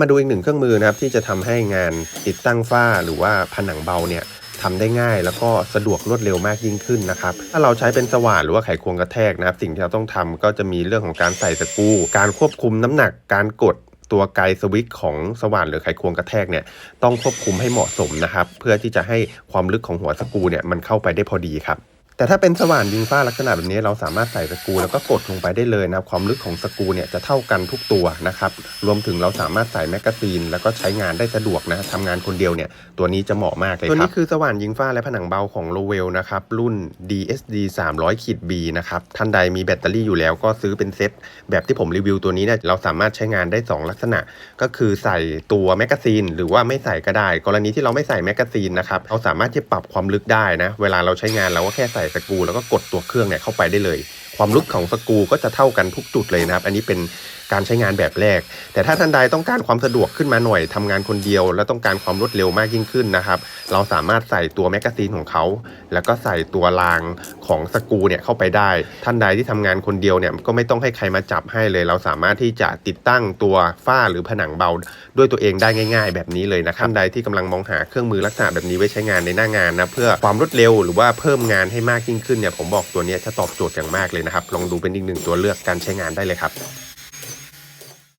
มาดูอีกหนึ่งเครื่องมือนะครับที่จะทำให้งานติดตั้งฝ้าหรือว่าผนังเบาเนี่ยทำได้ง่ายแล้วก็สะดวกรวดเร็วมากยิ่งขึ้นนะครับ ถ้าเราใช้เป็นสว่านหรือว่าไขควงกระแทกนะครับ สิ่งที่เราต้องทำก็จะมีเรื่องของการใส่สกูการควบคุมน้ำหนักการกดตัวไกสวิตของสว่านหรือไขควงกระแทกเนี่ยต้องควบคุมให้เหมาะสมนะครับ เพื่อที่จะให้ความลึกของหัวสกูเนี่ยมันเข้าไปได้พอดีครับ แต่ถ้าเป็นสว่านยิงฟ้าลักษณะแบบนี้เราสามารถใส่สกูแล้วก็กดลงไปได้เลยนะครับความลึกของสกูเนี่ยจะเท่ากันทุกตัวนะครับรวมถึงเราสามารถใส่แมกกาซีน แล้วก็ใช้งานได้สะดวกนะทำงานคนเดียวเนี่ยตัวนี้จะเหมาะมากเลยครับตัวนี้คือสว่านยิงฟ้าและผนังเบาของโลเวลนะครับรุ่น DSD 300ขีด B นะครับท่านใดมีแบตเตอรี่อยู่แล้วก็ซื้อเป็นเซตแบบที่ผมรีวิวตัวนี้เนี่ยเราสามารถใช้งานได้ 2 ลักษณะ ก็คือใส่ตัวแมกกาซีน หรือว่าไม่ใส่ก็ได้ กรณีที่เราไม่ใส่แมกกาซีนนะครับเราสามารถที่ปรับความลึกได้นะเวลาเราใช้งานเราก็แค่ใส่สกูแล้วก็กดตัวเครื่องเนี่ยเข้าไปได้เลย ความลึกของสกูก็จะเท่ากันทุกจุดเลยนะครับ อันนี้เป็นการใช้งานแบบแรก แต่ถ้าท่านใดต้องการความสะดวกขึ้นมาหน่อยทำงานคนเดียว และต้องการความรวดเร็วมากยิ่งขึ้นนะครับ เราสามารถใส่ตัวแมกกาซีนของเขา แล้วก็ใส่ตัวรางของสกูเนี่ยเข้าไปได้ ท่านใดที่ทำงานคนเดียวเนี่ยก็ไม่ต้องให้ใครมาจับให้เลย เราสามารถที่จะติดตั้งตัวฝ้าหรือผนังเบา ด้วยตัวเองได้ง่าย ๆ แบบนี้เลยนะครับท่านใดที่กำลังมองหาเครื่องมือลักษณะแบบนี้ไว้ใช้งานในหน้างานนะเพื่อความรวดเร็วหรือว่าเพิ่มงานให้มากากยิ่งขึ้นเนี่ยผมบอกตัวนี้จะตอบโจทย์อย่างมากเลยนะครับ ลองดูเป็นอีกหนึ่งตัวเลือกการใช้งานได้เลยครับ